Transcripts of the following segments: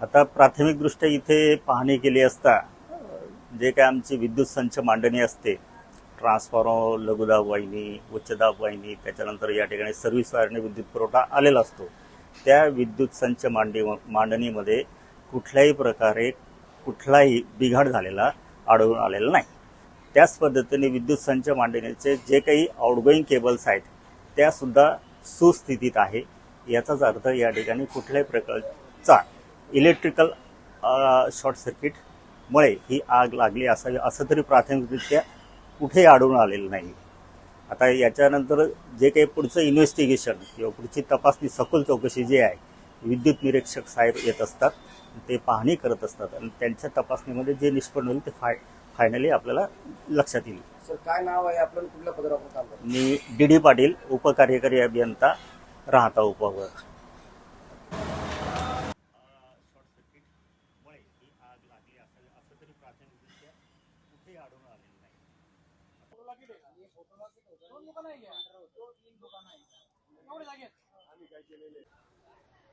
आता प्राथमिकदृष्ट्या इथे पाहणी केली असता जे काय आमची विद्युत संच मांडणी असते ट्रान्सफॉर्मर लघुदाब वाहिनी उच्चदाब वाहिनी त्याच्यानंतर या ठिकाणी सर्व्हिस वायरने विद्युत पुरवठा आलेला असतो. त्या विद्युत संच मांडी मांडणीमध्ये कुठल्याही प्रकारे कुठलाही बिघाड झालेला आढळून आलेला नाही. त्याच पद्धतीने विद्युत संच मांडणीचे जे काही आउटगोईंग केबल्स आहेत त्यासुद्धा सुस्थितीत आहे. याचाच अर्थ या ठिकाणी कुठल्याही प्रकारचा इलेक्ट्रिकल शॉर्ट सर्किटमुळे ही आग लागली असावी असं तरी प्राथमिकरित्या कुठेही आढळून आलेलं नाही. आता याच्यानंतर जे काही पुढचं इन्व्हेस्टिगेशन किंवा पुढची तपासणी सखोल चौकशी जी आहे विद्युत निरीक्षक साहेब येत असतात ते पाहणी करत असतात आणि त्यांच्या तपासणीमध्ये जे निष्पन्न होईल ते फाय फायनली आपल्याला लक्षात येईल. सर काय नाव आहे आपलं? कुठल्या काम करतो? मी डी डी पाटील उपकार्यकारी अभियंता राहता उपवर.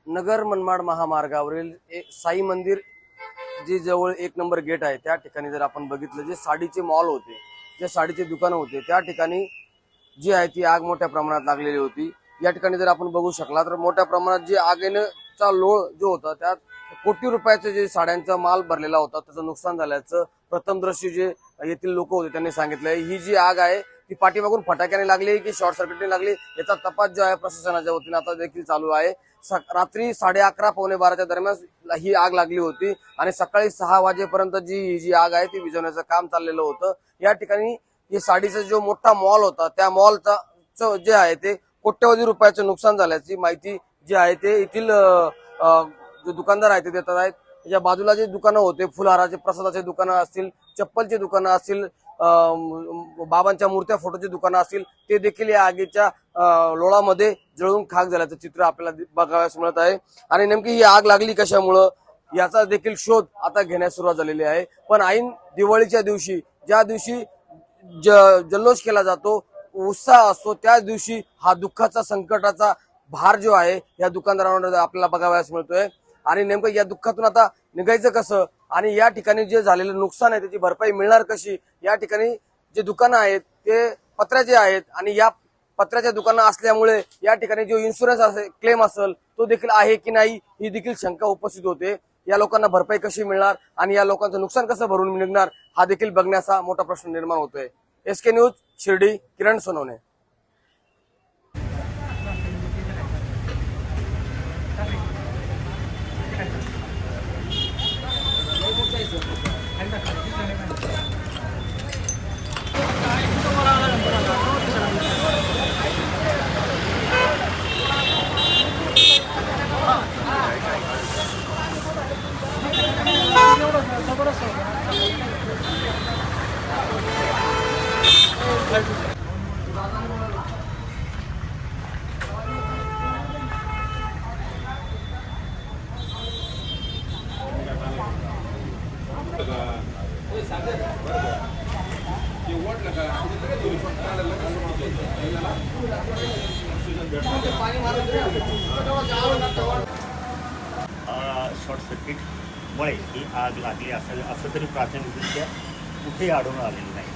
नगर मनमाड महामार्गावरील एक साई मंदिर जे जवळ एक नंबर गेट आहे त्या ठिकाणी जर आपण बघितलं जे साडीचे मॉल होते जे साडीचे दुकानं होते त्या ठिकाणी जी आहे ती आग मोठ्या प्रमाणात लागलेली होती. या ठिकाणी जर आपण बघू शकला तर मोठ्या प्रमाणात जे चा लोळ जो होता त्यात कोटी रुपयाचा जे साड्यांचा माल भरलेला होता त्याचं नुकसान झाल्याचं प्रथमदर्शी जे येथील लोक होते त्यांनी सांगितलंय ही जी आग आहे ती पाठीमागून फटाक्याने लागली की शॉर्ट सर्किटने लागली याचा तपास जो आहे प्रशासनाच्या वतीने आता देखील चालू आहे. स- रात्री साडे अकरा पावणे बाराच्या दरम्यान ही आग लागली होती आणि सकाळी सहा वाजेपर्यंत जी ही जी आग आहे ती विझवण्याचं काम चाललेलं होतं. या ठिकाणी हे साडीचा जो मोठा मॉल होता त्या मॉलचा च- जे आहे ते कोट्यवधी रुपयाचं नुकसान झाल्याची माहिती जे आहे ते येथील जे दुकानदार आहेत ते देतात आहेत. त्याच्या बाजूला जे दुकानं होते फुलहाराचे प्रसादाचे दुकानं असतील चप्पलची दुकानं असतील बाबांच्या मूर्त्या फोटोची दुकानं असतील ते देखील या आगीच्या लोळामध्ये जळून खाक झाल्याचं चित्र आपल्याला बघावयास मिळत आहे. आणि नेमकी ही आग लागली कशामुळं याचा देखील शोध आता घेण्यास सुरुवात झालेली आहे. पण ऐन दिवाळीच्या दिवशी ज्या दिवशी ज- जल्लोष केला जातो उत्साह असतो त्याच दिवशी हा दुःखाचा संकटाचा भार जो आहे या दुकानदारांवर आपल्याला बघावयास मिळतोय. आणि नेमकं या दुःखातून आता निघायचं कसं? आणि या ठिकाणी जे झालेलं नुकसान आहे त्याची भरपाई मिळणार कशी? या ठिकाणी जे दुकानं आहेत ते पत्र्याचे आहेत आणि या पत्र्याच्या दुकानं असल्यामुळे या ठिकाणी जो इन्शुरन्स असेल क्लेम असेल तो देखील आहे की नाही ही देखील शंका उपस्थित होते. या लोकांना भरपाई कशी मिळणार आणि या लोकांचं नुकसान कसं भरून निघणार हा देखील बघण्याचा मोठा प्रश्न निर्माण होतोय. S K news Shirdi Kiran Sonawane. Short सर्किटमुळे ही आग लागली असावी असं तरी प्राथमिकदृष्ट्या कुठेही आढळून आलेलं नाही.